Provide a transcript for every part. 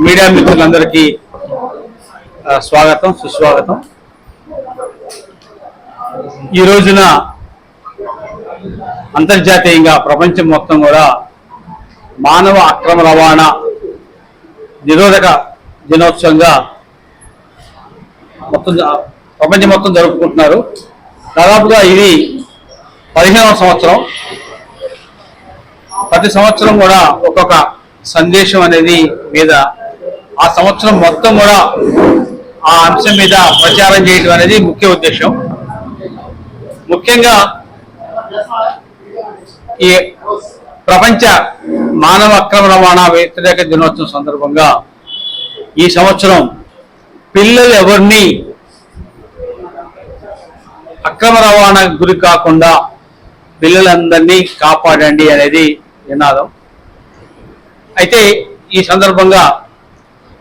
Media మిత్రులందరికీ స్వాగతం సుస్వాగతం. ఈ రోజున అంతర్జాతీయంగా ప్రపంచం మొత్తం కూడా మానవ అక్రమ రవాణా నిరోధక దినోత్సవంగా మొత్తం జ- ప్రపంచం మొత్తం జరుపుకుంటున్నారు. దాదాపుగా ఇది పదిహేనవ సంవత్సరం. ప్రతి సంవత్సరం కూడా ఒక్కొక్క సందేశం అనేది మీద ఆ సంవత్సరం మొత్తం కూడా ఆ అంశం మీద ప్రచారం చేయడం అనేది ముఖ్య ఉద్దేశం. ముఖ్యంగా ఈ ప్రపంచ మానవ అక్రమ రవాణా వ్యతిరేక దినోత్సవం సందర్భంగా ఈ సంవత్సరం పిల్లలు ఎవరిని అక్రమ రవాణాకు గురి కాకుండా పిల్లలందరినీ కాపాడండి అనేది నినాదం. అయితే ఈ సందర్భంగా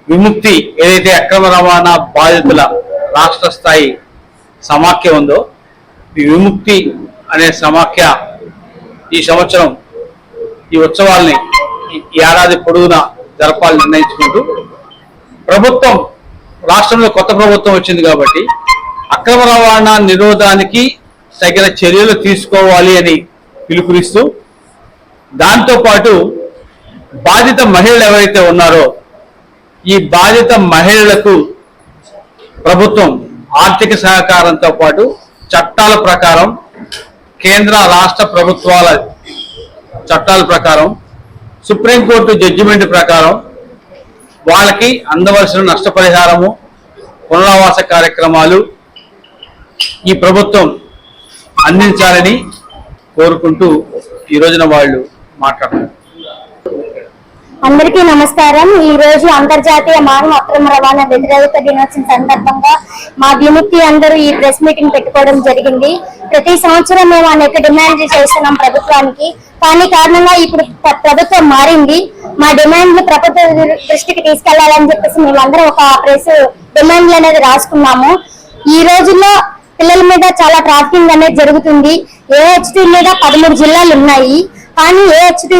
విముక్తి ఏదైతే అక్రమ రవాణా బాధితుల రాష్ట్ర స్థాయి సమాఖ్య ఉందో ఈ విముక్తి అనే సమాఖ్య ఈ సంవత్సరం ఈ ఉత్సవాల్ని ఈ ఏడాది పొడవునా జరపాలని నిర్ణయించుకుంటూ ప్రభుత్వం రాష్ట్రంలో కొత్త ప్రభుత్వం వచ్చింది కాబట్టి అక్రమ రవాణా నిరోధానికి తగిన చర్యలు తీసుకోవాలి అని పిలుపునిస్తూ దాంతోపాటు బాధిత మహిళలు ఎవరైతే ఉన్నారో ఈ బాధిత మహిళలకు ప్రభుత్వం ఆర్థిక సహకారంతో పాటు చట్టాల ప్రకారం కేంద్ర రాష్ట్ర ప్రభుత్వాల చట్టాల ప్రకారం సుప్రీంకోర్టు జడ్జిమెంట్ ప్రకారం వాళ్ళకి అందవలసిన నష్టపరిహారము పునరావాస కార్యక్రమాలు ఈ ప్రభుత్వం అందించాలని కోరుకుంటూ ఈ రోజున వాళ్ళు మాట్లాడుతున్నారు. అందరికీ నమస్కారం. ఈ రోజు అంతర్జాతీయ మానవ అక్రమ రవాణా వ్యతిరేక దినోత్సవం సందర్భంగా మా విముక్తి అందరూ ఈ ప్రెస్ మీటింగ్ పెట్టుకోవడం జరిగింది. ప్రతి సంవత్సరం మేము అనేక డిమాండ్ చేస్తున్నాం ప్రభుత్వానికి. కానీ కారణంగా ఇప్పుడు ప్రభుత్వం మారింది. మా డిమాండ్లు ప్రభుత్వ దృష్టికి తీసుకెళ్ళాలని చెప్పేసి మేమందరం ఒక ప్రెస్ డిమాండ్లు అనేది రాసుకున్నాము. ఈ రోజుల్లో పిల్లల మీద చాలా ట్రాఫికింగ్ అనేది జరుగుతుంది. ఏహెచ్టీ మీద పదమూడు జిల్లాలు ఉన్నాయి. కానీ ఏహెచ్టీ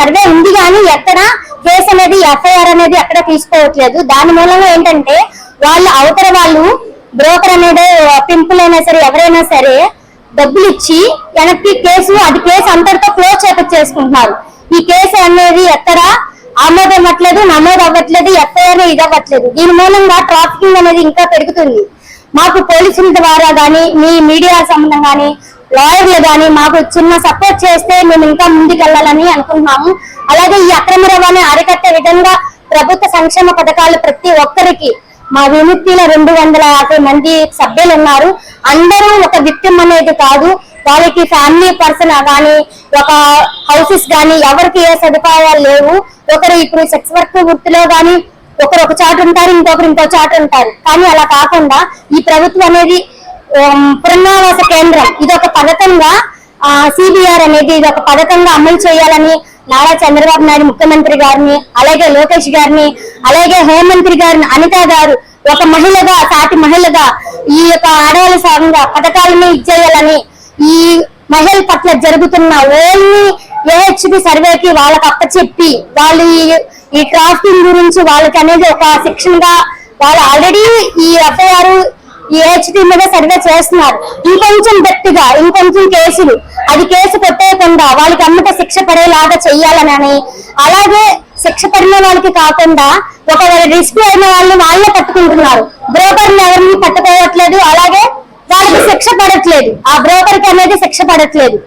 సర్వే ఉంది కానీ ఎక్కడ కేసు అనేది ఎఫ్ఐఆర్ అనేది ఎక్కడ తీసుకోవట్లేదు. దాని మూలంగా ఏంటంటే వాళ్ళు అవతల వాళ్ళు బ్రోకర్ అనేది పింపుల్ అయినా సరే ఎవరైనా సరే డబ్బులు ఇచ్చి వెనక్కి కేసు అది కేసు అంతటితో క్లోజ్ చేపించేసుకుంటున్నారు. ఈ కేసు అనేది ఎక్కడ ఆమోదం అవ్వట్లేదు నమోదు అవ్వట్లేదు ఎఫ్ఐఆర్ ఇది అవ్వట్లేదు. దీని మూలంగా ట్రాఫికింగ్ అనేది ఇంకా పెరుగుతుంది. మాకు పోలీసుల ద్వారా గానీ మీ మీడియా సంబంధం గానీ లాయర్లు కానీ మాకు చిన్న సపోర్ట్ చేస్తే మేము ఇంకా ముందుకెళ్ళాలని అనుకుంటున్నాము. అలాగే ఈ అక్రమ రవాణా అరికట్టే విధంగా ప్రభుత్వ సంక్షేమ పథకాలు ప్రతి ఒక్కరికి మా విముక్తిలో రెండు వందల యాభై మంది సభ్యులు ఉన్నారు. అందరూ ఒక విక్టిమ్ అనేది కాదు. వాళ్ళకి ఫ్యామిలీ పర్సన్ కానీ ఒక హౌసెస్ కానీ ఎవరికి ఏ సదుపాయాలు లేవు. ఒకరు ఇప్పుడు సెక్స్ వర్క్ వృత్తిలో కానీ ఒకరు ఒక చాటు ఉంటారు ఇంకొకరు ఇంకో చాటు ఉంటారు. కానీ అలా కాకుండా ఈ ప్రభుత్వం అనేది పునరావాస కేంద్రం. ఇది ఒక పథకంగా సిబిఆర్ అనేది ఇది ఒక పథకంగా అమలు చేయాలని నారా చంద్రబాబు నాయుడు ముఖ్యమంత్రి గారిని అలాగే లోకేష్ గారిని అలాగే హోంమంత్రి గారిని అనిత గారు ఒక మహిళగా సాటి మహిళగా ఈ యొక్క ఆడవాళ్ళ సాగంగా పథకాలని ఇచ్చేయాలని ఈ మహిళల పట్ల జరుగుతున్న ఓన్లీ ఏహెచ్డి సర్వేకి వాళ్ళకి అప్పచెప్పి వాళ్ళు ఈ- ఈ గురించి వాళ్ళకి అనేది ఒక శిక్షణగా వాళ్ళు ఆల్రెడీ ఈ ఎఫ్ఐఆర్ ఏహెచ్డి మీద సర్వే చేస్తున్నారు. ఇంకొంచెం గట్టిగా ఇంకొంచెం కేసులు. అది కేసు పెట్టేయకుండా వాళ్ళకి అమ్మట శిక్ష పడేలాగా చెయ్యాలని అలాగే శిక్ష పడిన వాళ్ళకి కాకుండా ఒకవేళ రిస్క్ అయిన వాళ్ళు వాళ్ళే పట్టుకుంటున్నారు. బ్రోకర్ని ఎవరిని పట్టుకోవట్లేదు అలాగే వాళ్ళకి శిక్ష పడట్లేదు. ఆ బ్రోకర్కి అనేది శిక్ష పడట్లేదు.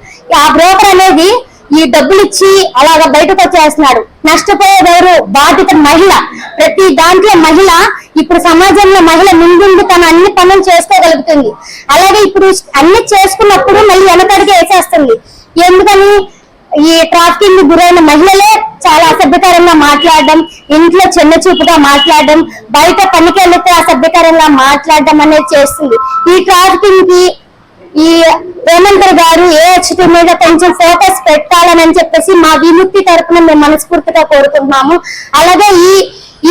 ఆ బ్రోకర్ అనేది ఈ డబ్బులు ఇచ్చి అలాగా బయటకు వచ్చేస్తున్నాడు. నష్టపోయేవారు బాధిత మహిళ. ప్రతి దాంట్లో మహిళ ఇప్పుడు సమాజంలో మహిళ ముందుండి తన అన్ని పనులు చేసుకోగలుగుతుంది. అలాగే ఇప్పుడు అన్ని చేసుకున్నప్పుడు మళ్ళీ వెనకడికి వేసేస్తుంది. ఎందుకని? ఈ ట్రాఫికింగ్ గురైన మహిళలే చాలా అసభ్యకరంగా మాట్లాడడం ఇంట్లో చిన్న చూపుగా మాట్లాడడం బయట పనికి వెళ్తే అసభ్యకరంగా మాట్లాడడం అనేది చేస్తుంది. ఈ ట్రాఫికింగ్కి ఈ రేవంత్ గారు ఏహెచ్టీ మీద కొంచెం ఫోకస్ పెట్టాలని చెప్పేసి మా విముక్తి తరఫున మేము మనస్ఫూర్తిగా కోరుకుంటున్నాము. అలాగే ఈ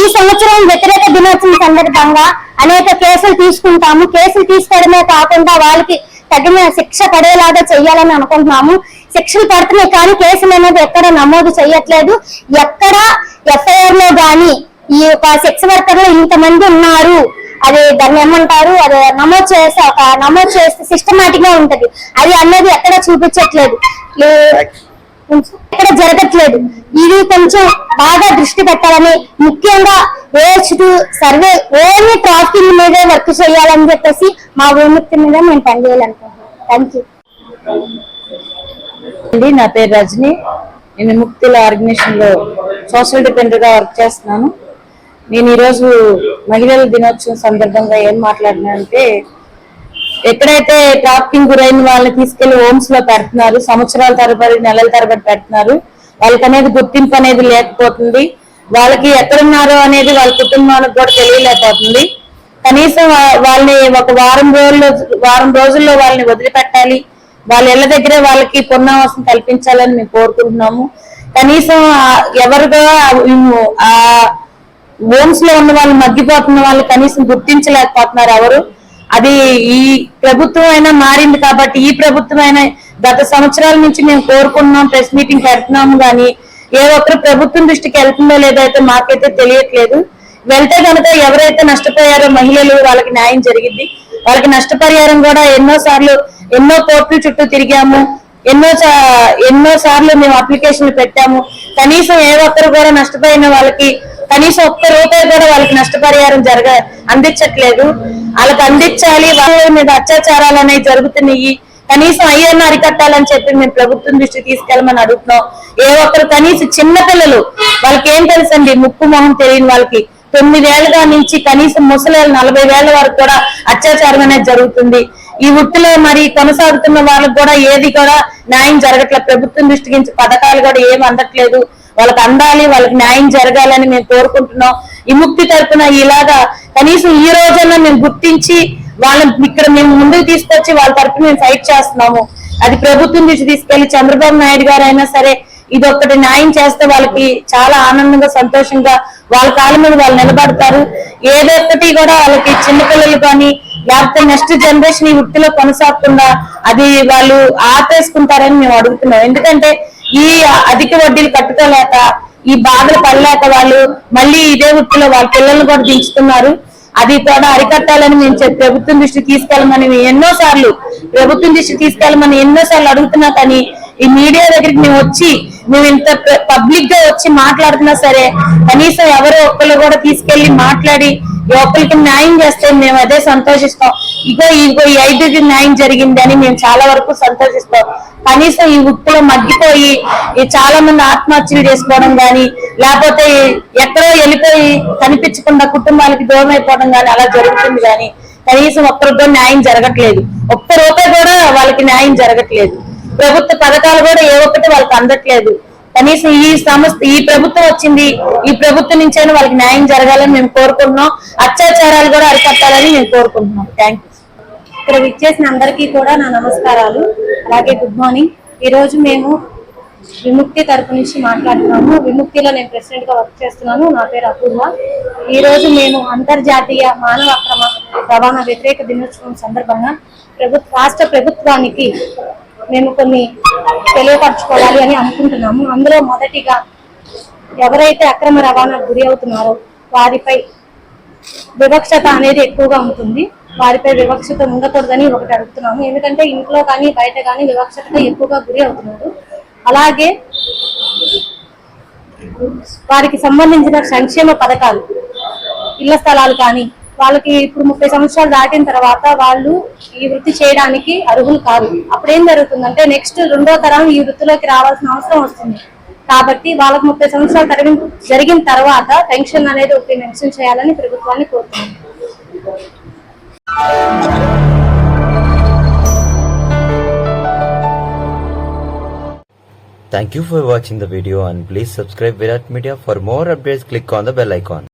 ఈ సంవత్సరం వ్యతిరేక దినోత్సవం సందర్భంగా అనేక కేసులు తీసుకుంటాము. కేసులు తీసుకోవడమే కాకుండా వాళ్ళకి తగిన శిక్ష పడేలాగా చేయాలని అనుకుంటున్నాము. శిక్షలు పడుతున్నాయి కానీ కేసులు అనేది ఎక్కడ నమోదు చేయట్లేదు ఎక్కడ ఎఫ్ఐఆర్లో గాని ఈ యొక్క సెక్స్ వర్కర్లు ఇంతమంది ఉన్నారు. అది దాన్ని ఏమంటారు? అది నమోదు చేస్తే ఒక నమోదు చేస్తే సిస్టమేటిక్గా ఉంటది. అది అనేది ఎక్కడ చూపించట్లేదు. ఎక్కడ జరగట్లేదు. ఇది కొంచెం బాగా దృష్టి పెట్టాలని ముఖ్యంగా ఏహెచ్ సర్వే ఓన్లీ ట్రాఫిక్ మీదే వర్క్ చేయాలని చెప్పేసి మా విముక్తి మీద మేము పనిచేయాలనుకుంటున్నాం. థ్యాంక్ యూ అండి నా పేరు రజని. నేను ముక్తిల ఆర్గనైజేషన్లో సోషల్ డిపెండర్గా వర్క్ చేస్తున్నాను. నేను ఈరోజు మహిళల దినోత్సవం సందర్భంగా ఏం మాట్లాడినానంటే ఎక్కడైతే ట్రాఫికింగ్ గురైన వాళ్ళని తీసుకెళ్ళి హోమ్స్లో పెడుతున్నారు సంవత్సరాల తరబడి నెలల తరబడి పెడుతున్నారు వాళ్ళకి అనేది గుర్తింపు అనేది లేకపోతుంది వాళ్ళకి ఎక్కడున్నారో అనేది వాళ్ళ కుటుంబానికి కూడా తెలియలేకపోతుంది. కనీసం వాళ్ళని ఒక వారం రోజుల్లో వారం రోజుల్లో వాళ్ళని వదిలిపెట్టాలి వాళ్ళ ఇళ్ళ దగ్గరే వాళ్ళకి పునరావాసం కల్పించాలని మేము కోరుకుంటున్నాము. కనీసం ఆ- ఎవరుగా ఆ హోమ్స్లో ఉన్న వాళ్ళు మగ్గిపోతున్న వాళ్ళు కనీసం గుర్తించలేకపోతున్నారు ఎవరు? అది ఈ ప్రభుత్వం అయినా మారింది కాబట్టి ఈ ప్రభుత్వం అయినా గత సంవత్సరాల నుంచి మేము కోరుకుంటున్నాం ప్రెస్ మీటింగ్ పెడుతున్నాము కానీ ఏ ఒక్కరు ప్రభుత్వం దృష్టికి వెళ్తుందో లేదో అయితే మాకైతే తెలియట్లేదు. వెళ్తే కనుక ఎవరైతే నష్టపోయారో మహిళలు వాళ్ళకి న్యాయం జరిగింది. వాళ్ళకి నష్టపరిహారం కూడా ఎన్నో సార్లు ఎన్నో కోర్టుల చుట్టూ తిరిగాము. ఎన్నో ఎన్నో సార్లు మేము అప్లికేషన్లు పెట్టాము. కనీసం ఏ ఒక్కరు కూడా నష్టపోయిన వాళ్ళకి కనీసం ఒక్క రూపాయి కూడా వాళ్ళకి నష్టపరిహారం జరగ అందించట్లేదు. వాళ్ళకి అందించాలి వాళ్ళ మీద అత్యాచారాలు అనేవి జరుగుతున్నాయి. కనీసం అయ్యన్న అరికట్టాలని చెప్పి మేము ప్రభుత్వం దృష్టి తీసుకెళ్ళమని అడుగుతున్నాం. ఏ ఒక్కరు కనీసం చిన్న పిల్లలు వాళ్ళకి ఏం తెలుసండి? ముక్కు మొహం తెలియని వాళ్ళకి తొమ్మిదేళ్ళుగా నుంచి కనీసం ముసలేళ్ళ నలభై వేల వరకు కూడా అత్యాచారం అనేది జరుగుతుంది. ఈ వృత్తిలో మరి కొనసాగుతున్న వాళ్ళకి కూడా ఏది కూడా న్యాయం జరగట్లేదు ప్రభుత్వం దృష్టికి పథకాలు కూడా ఏమి అందట్లేదు. వాళ్ళకి అందాలి వాళ్ళకి న్యాయం జరగాలని మేము కోరుకుంటున్నాం. విముక్తి తరపున ఇలాగా కనీసం ఈ రోజన్నా మేము గుర్తించి వాళ్ళని ఇక్కడ మేము ముందుకు తీసుకొచ్చి వాళ్ళ తరపున మేము ఫైట్ చేస్తున్నాము. అది ప్రభుత్వం నుంచి తీసుకెళ్ళి చంద్రబాబు నాయుడు గారు అయినా సరే ఇది ఒక్కటి న్యాయం చేస్తే వాళ్ళకి చాలా ఆనందంగా సంతోషంగా వాళ్ళ కాళ్ళ మీద వాళ్ళు నిలబడతారు. ఏదో కూడా వాళ్ళకి చిన్నపిల్లలు కానీ లేకపోతే నెక్స్ట్ జనరేషన్ ఈ వృత్తిలో కొనసాగకుండా అది వాళ్ళు ఆపేసుకుంటారని మేము అడుగుతున్నాం. ఎందుకంటే ఈ అధిక వడ్డీలు కట్టుకోలేక ఈ బాధలు పడలేక వాళ్ళు మళ్ళీ ఇదే వృత్తిలో వాళ్ళ పిల్లల్ని కూడా దించుతున్నారు. అది కూడా అరికట్టాలని మేము చెప్పి ప్రభుత్వం దృష్టికి తీసుకెళ్ళమని ఎన్నో సార్లు ప్రభుత్వం దృష్టికి తీసుకెళ్ళమని ఎన్నో సార్లు అడుగుతున్నా కానీ ఈ మీడియా దగ్గరికి మేము వచ్చి మేము ఇంత పబ్లిక్గా వచ్చి మాట్లాడుతున్నా సరే కనీసం ఎవరో ఒక్కరు కూడా తీసుకెళ్ళి మాట్లాడి లోపలికి న్యాయం చేస్తే మేము అదే సంతోషిస్తాం. ఇగో ఇగో ఈ ఐదుకి న్యాయం జరిగిందని మేము చాలా వరకు సంతోషిస్తాం. కనీసం ఈ వృత్తిలో మగ్గిపోయి చాలా మంది ఆత్మహత్యలు చేసుకోవడం కానీ లేకపోతే ఎక్కడో వెళ్ళిపోయి కనిపించకుండా కుటుంబాలకి దూరం అయిపోవడం కానీ అలా జరుగుతుంది గాని కనీసం ఒక్కరితో న్యాయం జరగట్లేదు. ఒక్క రూపాయి కూడా వాళ్ళకి న్యాయం జరగట్లేదు. ప్రభుత్వ పథకాలు కూడా ఏ ఒక్కటి వాళ్ళకి అందట్లేదు. కనీసం ఈ సంస్థ ఈ ప్రభుత్వం వచ్చింది ఈ ప్రభుత్వం నుంచైనా వాళ్ళకి న్యాయం జరగాలని మేము కోరుకుంటున్నాం. అత్యాచారాలు కూడా అరికట్టాలని మేము కోరుకుంటున్నాం. థ్యాంక్ యూ ఇక్కడ విచ్చేసిన అందరికీ కూడా నా నమస్కారాలు. అలాగే గుడ్ మార్నింగ్ ఈరోజు మేము విముక్తి తరపు నుంచి మాట్లాడుతున్నాము. విముక్తిలో నేను ప్రెసిడెంట్గా వర్క్ చేస్తున్నాను. నా పేరు అపూర్వ. ఈ రోజు మేము అంతర్జాతీయ మానవ అక్రమ రవాణా వ్యతిరేక దినోత్సవం సందర్భంగా ప్రభుత్వ రాష్ట్ర ప్రభుత్వానికి మేము కొన్ని తెలియపరచుకోవాలి అని అనుకుంటున్నాము. అందులో మొదటిగా ఎవరైతే అక్రమ రవాణాకు గురి అవుతున్నారో వారిపై వివక్షత అనేది ఎక్కువగా ఉంటుంది. వారిపై వివక్షత ఉండకూడదని ఒకటి అడుగుతున్నాము. ఎందుకంటే ఇంట్లో కానీ బయట కానీ వివక్షతకు ఎక్కువగా గురి అవుతున్నారు. అలాగే వారికి సంబంధించిన సంక్షేమ పథకాలు ఇళ్ళ స్థలాలు కానీ వాళ్ళకి ఇప్పుడు ముప్పై సంవత్సరాలు దాటిన తర్వాత వాళ్ళు ఈ వృత్తి చేయడానికి అర్హులు కాదు. అప్పుడు ఏం జరుగుతుందంటే నెక్స్ట్ రెండో తరం ఈ వృత్తిలోకి రావాల్సిన అవసరం వస్తుంది. కాబట్టి వాళ్ళకి ముప్పై సంవత్సరాలు తరగి జరిగిన తర్వాత పెన్షన్ అనేది ఒకటి మెన్షన్ చేయాలని ప్రభుత్వాన్ని కోరుతున్నాను Thank you for watching the video and please subscribe Virat Media for more updates. Click on the bell icon.